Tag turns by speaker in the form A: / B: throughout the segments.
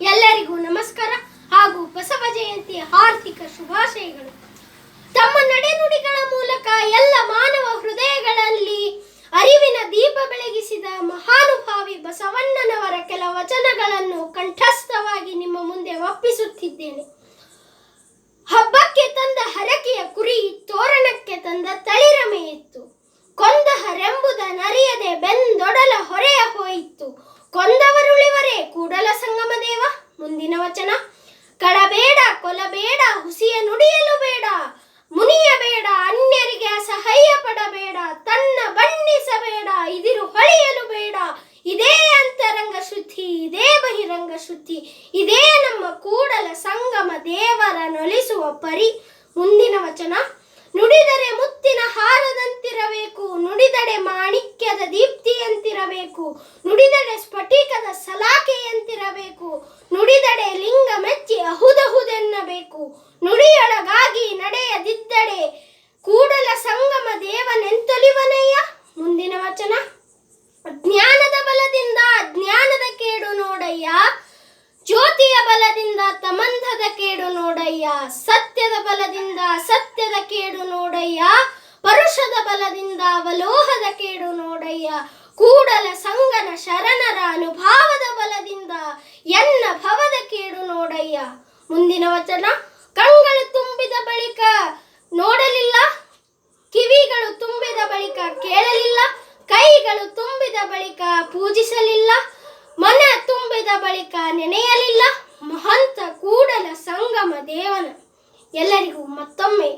A: ಎಲ್ಲರಿಗೂ ನಮಸ್ಕಾರ ಹಾಗೂ ಬಸವ ಜಯಂತಿ ಹಾರ್ದಿಕ ಶುಭಾಶಯಗಳು. ತಮ್ಮ ನಡೆನುಡಿಗಳ ಮೂಲಕ ಎಲ್ಲ ಮಾನವ ಹೃದಯಗಳಲ್ಲಿ ಅರಿವಿನ ದೀಪ ಬೆಳಗಿಸಿದ ಮಹಾನುಭಾವಿ ಬಸವಣ್ಣನವರ ಕೆಲ ವಚನಗಳನ್ನು ಕಂಠಸ್ಥವಾಗಿ ಹುಸಿಯ ನುಡಿಯಲು ಬೇಡ ಮುನಿಯಬೇಡ ಅನ್ಯರಿಗೆ ಅಸಹ್ಯ ಪಡಬೇಡ, ತನ್ನ ಬಣ್ಣಿಸಬೇಡ, ಇದಿರು ಹೊಳೆಯಲು ಬೇಡ. ಇದೇ ಅಂತರಂಗ ಶುದ್ಧಿ, ಇದೇ ಬಹಿರಂಗ ಶುದ್ಧಿ, ಇದೇ ನಮ್ಮ ಕೂಡಲ ಸಂಗಮ ದೇವರ ನೊಲಿಸುವ ಪರಿ. ಮುಂದಿನ ವಚನ, ನುಡಿದರೆ ಮುತ್ತಿನ ಹಾರದಂತಿರಬೇಕು ನುಡಿದಡೆ ಮಾಣಿಕ್ಯದ ದೀಪ್ತಿಯಂತಿರಬೇಕು ನುಡಿದಡೆ ಸ್ಫಟಿಕದ ಸಲಾಕೆಯಂತಿರಬೇಕು ನುಡಿದಡೆ ಲಿಂಗ ಮೆಚ್ಚಿ ಅಹುದಹುದೆನ್ನಬೇಕು ನುಡಿಯೊಳಗಾಗಿ ನಡೆಯದಿದ್ದಡೆ ಕೂಡಲ ಸಂಗಮ ದೇವನೆಂತೊಲಿವನಯ್ಯ ಮುಂದಿನ ವಚನ. ಜ್ಞಾನದ ಬಲದಿಂದ ಅಜ್ಞಾನದ ಕೇಡು ನೋಡಯ್ಯ. ಜ್ಯೋತಿಯ ಬಲದಿಂದ ತಮಂಧದ ಕೇಡು ನೋಡಯ್ಯ. ಸತ್ಯದ ಬಲದಿಂದ ಸತ್ಯದ ಕೇಡು ನೋಡಯ್ಯ. ಪರುಷದ ಬಲದಿಂದ ಅವಲೋಹದ ಕೇಡು ನೋಡಯ್ಯ. ಕೂಡಲ ಸಂಗನ ಶರಣರ ಅನುಭಾವದ ಬಲದಿಂದ ಎನ್ನ ಭವದ ಕೇಡು ನೋಡಯ್ಯ. ಮುಂದಿನ ವಚನ ಕಣ್ಗಳು ತುಂಬಿದ ಬಳಿಕ ನೋಡಲಿಲ್ಲ, ಕಿವಿಗಳು ತುಂಬಿದ ಬಳಿಕ ಕೇಳಲಿಲ್ಲ, ಕೈಗಳು ತುಂಬಿದ ಬಳಿಕ ಪೂಜಿಸಲಿಲ್ಲ, ಮನ ತುಂಬಿದ ಬಳಿಕ ನೆನೆಯಲಿಲ್ಲ, ಮಹಂತ ಕೂಡಲ ಸಂಗಮ ದೇವನ. ಎಲ್ಲರಿಗೂ ಮತ್ತೊಮ್ಮೆ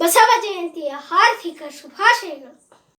A: ಬಸವ ಜಯಂತಿಯ ಹಾರ್ದಿಕ ಶುಭಾಶಯಗಳು.